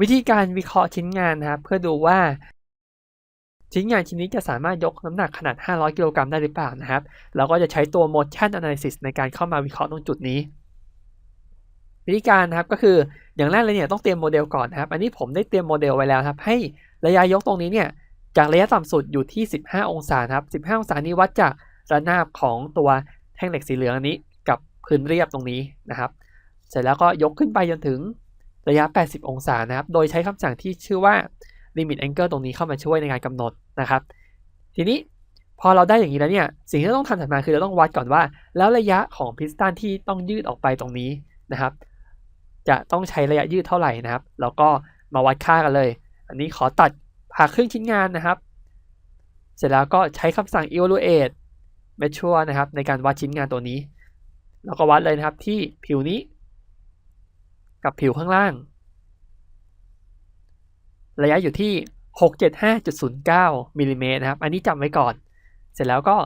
วิธีการวิเคราะห์ชิ้นงานนะครับ เพื่อดูว่า ชิ้นงานชิ้นนี้จะสามารถยกน้ำหนักขนาด 500 กิโลกรัมได้หรือเปล่านะครับ เราก็จะใช้ตัว motion analysis ในการเข้ามาวิเคราะห์ตรงจุดนี้ วิธีการนะครับก็คืออย่างแรกเลยเนี่ยต้องเตรียมโมเดลก่อนนะครับ อันนี้ผมได้เตรียมโมเดลไว้แล้วครับ ให้ระยะยกตรงนี้เนี่ยจากระยะต่ำสุดอยู่ที่ 15 องศาครับ 15 องศานี้วัดจากระนาบของตัวแท่งเหล็กสีเหลืองอันนี้ กับพื้นเรียบตรงนี้นะครับ เสร็จแล้วก็ยกขึ้นไปจนถึง ระยะ 80 องศานะครับ โดยใช้คำสั่งที่ชื่อว่า limit angle ตรงนี้เข้ามาช่วยในการกำหนดนะครับ ทีนี้พอเราได้อย่างนี้แล้วเนี่ย สิ่งที่เราต้องทำถัดมาคือเราต้องวัดก่อนว่า แล้วระยะของพิสตันที่ต้องยืดออกไปตรงนี้นะครับ จะต้องใช้ระยะยืดเท่าไหร่นะครับ แล้วก็มาวัดค่ากันเลย อันนี้ขอตัดผ่าครึ่งชิ้นงานนะครับ เสร็จแล้วก็ใช้คำสั่ง evaluate measure นะครับ ในการวัดชิ้นงานตัวนี้ แล้วก็วัดเลยนะครับที่ผิวนี้ กับผิวข้างล่าง ระยะอยู่ที่ 675.09มิลลิเมตรนะครับ อันนี้จำไว้ก่อน เสร็จแล้วก็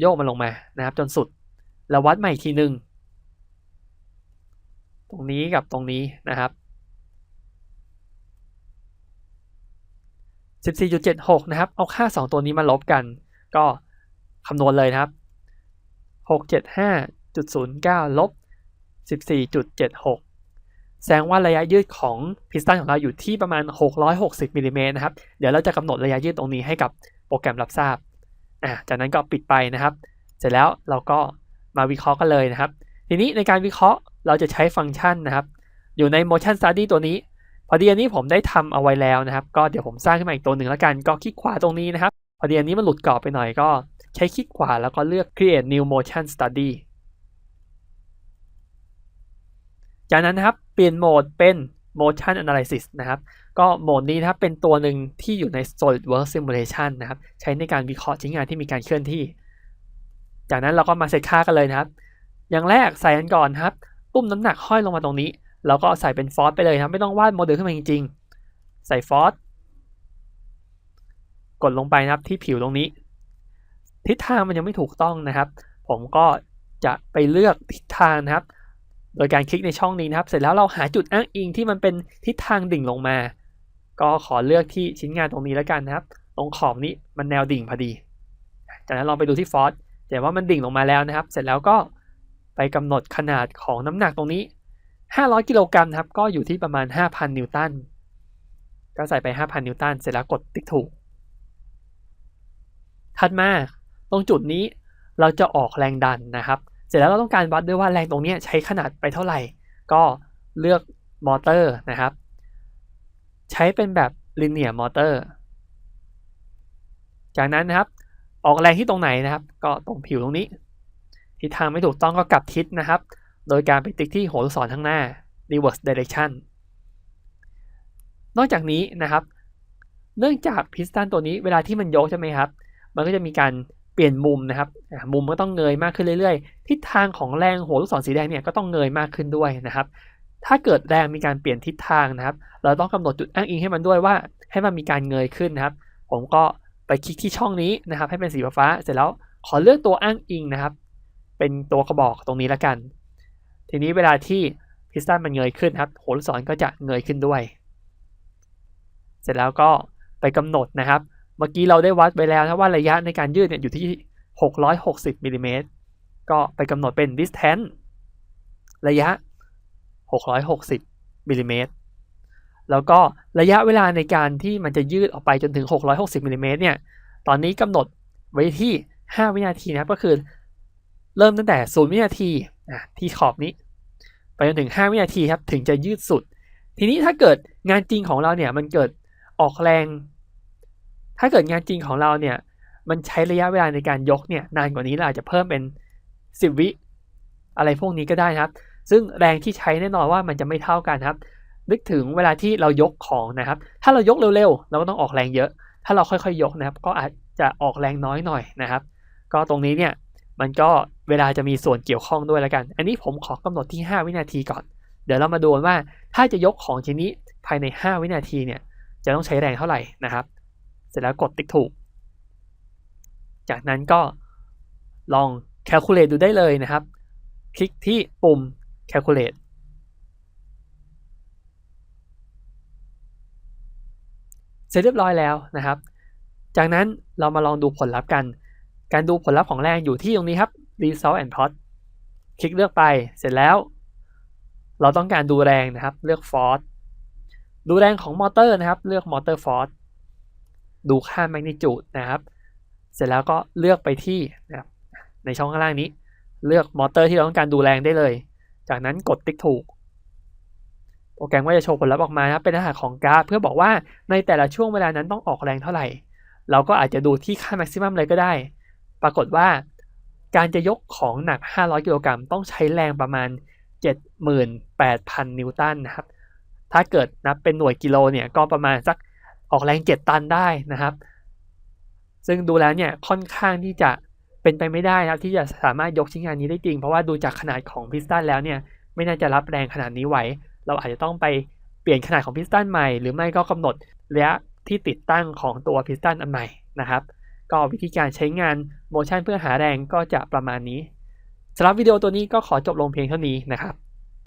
โยกมันลงมานะครับ จนสุด แล้ววัดใหม่อีกทีหนึ่งตรงนี้กับตรงนี้นะครับ 14.76 นะครับ เอาค่า 2 ตัวนี้มาลบกัน ก็คำนวณเลยนะครับ 675.09 ลบ 14.76 แสดงว่าระยะยืดของพิสตันของเราอยู่ที่ประมาณ 660มิลลิเมตรนะครับ เดี๋ยวเราจะกำหนดระยะยืดตรงนี้ให้กับโปรแกรมรับทราบอ่าจากนั้นก็ปิดไปนะครับ เสร็จแล้วเราก็มาวิเคราะห์กันเลยนะครับ ทีนี้ในการวิเคราะห์เราจะใช้ฟังก์ชันนะครับ อยู่ใน motion study ตัวนี้ พอดีอันนี้ผมได้ทำเอาไว้แล้วนะครับ ก็เดี๋ยวผมสร้างขึ้นมาอีกตัวหนึ่งแล้วกัน ก็คลิกขวาตรงนี้นะครับ พอดีอันนี้มันหลุดกรอบไปหน่อยก็ใช้คลิกขวาแล้วก็เลือก create new motion study จากนั้นนะครับเปลี่ยนโหมดเป็น motion analysis นะครับก็โหมดนี้นะครับเป็นตัวหนึ่งที่อยู่ใน SolidWorks Simulation นะครับใช้ในการวิเคราะห์ชิ้นงานที่มีการเคลื่อนที่ จากนั้นเราก็มาเซตค่ากันเลยนะครับ อย่างแรกใส่กันก่อนครับปุ่มน้ำหนักห้อยลงมาตรงนี้แล้วก็ใส่เป็นฟอสไปเลยครับไม่ต้องวาดโมเดลขึ้นมาจริงๆ ใส่ฟอสกดลงไปนะครับที่ผิวตรงนี้ ทิศทางมันยังไม่ถูกต้องนะครับ ผมก็จะไปเลือกทิศทางนะครับ โดยการคลิกในช่องนี้นะครับ เสร็จแล้วเราหาจุดอ้างอิงที่มันเป็นทิศทางดิ่งลงมา ก็ขอเลือกที่ชิ้นงานตรงนี้แล้วกันนะครับ ตรงขอบนี้มันแนวดิ่งพอดี จากนั้นลองไปดูที่ฟอสแต่ว่ามันดิ่งลงมาแล้วนะครับ เสร็จแล้วก็ไปกำหนดขนาดของน้ำหนักตรงนี้ 500 กิโลกรัมครับ ก็อยู่ที่ประมาณ 5,000 นิวตัน ก็ใส่ไป 5,000 นิวตัน เสร็จแล้วกดติ๊กถูก ถัดมา ตรงจุดนี้เราจะออกแรงดันนะครับ เสร็จแล้วเราต้องการวัดด้วยว่าแรงตรงนี้ใช้ขนาดไปเท่าไหร่ ก็เลือกมอเตอร์นะครับ ใช้เป็นแบบ linear motor จากนั้นนะครับ ออกแรงที่ตรงไหนนะครับ ก็ตรงผิวตรงนี้ ทิศทางไม่ถูกต้องก็กลับทิศนะครับ โดยการไปติ๊กที่หัวลูกศรข้างหน้า reverse direction นอกจากนี้นะครับ เนื่องจากพิสตันตัวนี้เวลาที่มันยกใช่ไหมครับ มันก็จะมีการ ปลี่ยนมุมนะครับมุมก็ต้องเงยมากขึ้นเรื่อยๆ ทิศทางของแรงหัวลูกศรสีแดงเนี่ยก็ต้องเงยมากขึ้นด้วยนะครับ ถ้าเกิดแรงมีการเปลี่ยนทิศทางนะครับ เราต้องกำหนดจุดอ้างอิงให้มันด้วยว่า ให้มันมีการเงยขึ้นนะครับ ผมก็ไปคลิกที่ช่องนี้นะครับ ให้เป็นสีฟ้า เสร็จแล้วขอเลือกตัวอ้างอิงนะครับ เป็นตัวกระบอกตรงนี้แล้วกัน ทีนี้เวลาที่พิสตันมันเงยขึ้นครับหัวลูกศรก็จะเงยขึ้นด้วย เสร็จแล้วก็ไปกำหนดนะครับ เมื่อกี้เราได้วัดไว้แล้วนะว่าระยะในการยืดเนี่ยอยู่ที่ 660มิลลิเมตรก็ไปกำหนดเป็น distance ระยะ 660มิลลิเมตรแล้วก็ระยะเวลาในการที่มันจะยืดออกไปจนถึง 660มิลลิเมตรเนี่ย ตอนนี้กำหนดไว้ที่ 5 วินาทีนะครับก็คือ เริ่มตั้งแต่ 0 วินาทีที่ขอบนี้ ไปจนถึง 5 วินาทีครับ ถึงจะยืดสุด ทีนี้ถ้าเกิดงานจริงของเราเนี่ย มันเกิดออกแรง ถ้าเกิดงานจริงของเราเนี่ย มันใช้ระยะเวลาในการยกเนี่ยนานกว่านี้เราอาจจะเพิ่มเป็น 10 วิอะไรพวกนี้ก็ได้นะครับ ซึ่งแรงที่ใช้แน่นอนว่ามันจะไม่เท่ากันครับ นึกถึงเวลาที่เรายกของนะครับ ถ้าเรายกเร็วๆ เราก็ต้องออกแรงเยอะ ถ้าเราค่อยๆ ยกนะครับ ก็อาจจะออกแรงน้อยหน่อยนะครับ ก็ตรงนี้เนี่ยมันก็เวลาจะมีส่วนเกี่ยวข้องด้วยแล้วกัน อันนี้ผมขอกำหนดที่ 5 วินาทีก่อน เดี๋ยวเรามาดูว่าถ้าจะยกของชิ้นนี้ภายใน 5 วินาทีเนี่ยจะต้องใช้แรงเท่าไหร่นะครับ เสร็จแล้วกดติ๊กถูก จากนั้นก็ลอง calculate ดูได้เลยนะครับ คลิกที่ปุ่ม calculate เสร็จเรียบร้อยแล้วนะครับ จากนั้นเรามาลองดูผลลัพธ์กัน การดูผลลัพธ์ของแรงอยู่ที่ตรงนี้ครับ result and plot คลิกเลือกไป เสร็จแล้ว เราต้องการดูแรงนะครับ เลือก force ดูแรงของมอเตอร์นะครับ เลือก Motor force ดูค่า magnitude นะครับ เสร็จแล้วก็เลือกไปที่นะครับในช่องข้างล่างนี้ เลือกมอเตอร์ที่เราต้องการดูแรงได้เลย จากนั้นกดติ๊กถูก โปรแกรมก็จะโชว์ผลลัพธ์ออกมานะครับเป็นรหัสของกราฟ เพื่อบอกว่าในแต่ละช่วงเวลานั้นต้องออกแรงเท่าไหร่ เราก็อาจจะดูที่ค่า maximum เลยก็ได้ ปรากฏว่าการจะยกของหนัก 500 กิโลกรัมต้องใช้แรงประมาณ 78,000 นิวตันนะครับ ถ้าเกิดนับเป็นหน่วยกิโลเนี่ยก็ประมาณสัก ออกแรง 7 ตันได้นะครับ ซึ่งดูแล้วเนี่ยค่อนข้างที่จะเป็นไปไม่ได้นะครับที่จะสามารถยกชิ้นงานนี้ได้จริง เพราะว่าดูจากขนาดของพิสตันแล้วเนี่ยไม่น่าจะรับแรงขนาดนี้ไหว เราอาจจะต้องไปเปลี่ยนขนาดของพิสตันใหม่ หรือไม่ก็กำหนดระยะที่ติดตั้งของตัวพิสตันอันใหม่นะครับ ก็วิธีการใช้งานโมชั่นเพื่อหาแรงก็จะประมาณนี้สำหรับวิดีโอตัวนี้ก็ขอจบลงเพียงเท่านี้นะครับ